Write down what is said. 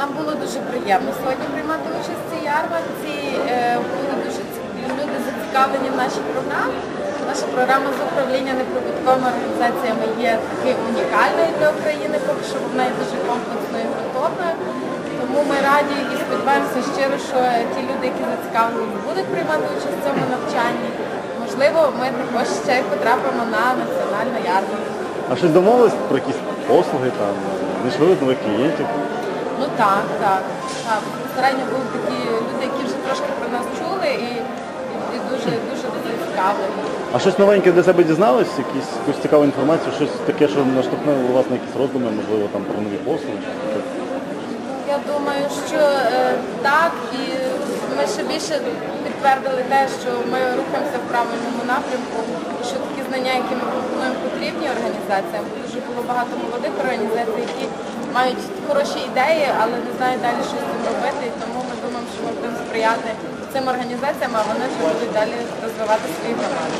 Нам було дуже приємно сьогодні приймати участь в цій ярмарці. Е, Були дуже люди зацікавлені в нашій програмі. Наша програма з управління неприбутковими організаціями є такою унікальною для України, поки що вона є дуже комплексною і ґрунтовною. Тому ми раді і сподіваємося щиро, що ті люди, які зацікавлені, будуть приймати участь в цьому навчанні. Можливо, ми також ще потрапимо на національну ярмарку. А щось домовились про якісь послуги, там, знайшли нових клієнтів? Ну так, так. так. Безпосередньо були такі люди, які вже трошки про нас чули і, і, і дуже дуже зацікавлені. А щось новеньке для себе дізнались? Якісь, якусь цікаву інформацію, щось таке, що наштовхнуло вас на якісь роздуми, можливо, там про нові послуги? Я думаю, що е, так, і ми ще більше підтвердили те, що ми рухаємося в правильному напрямку, і що такі знання, які ми пропонуємо, потрібні організаціям. Дуже було багато молодих організацій, які мають хороші ідеї, але не знають далі, що з цим робити. І тому ми думаємо, що ми будемо сприяти цим організаціям, а вони вже будуть далі розвивати свої громади.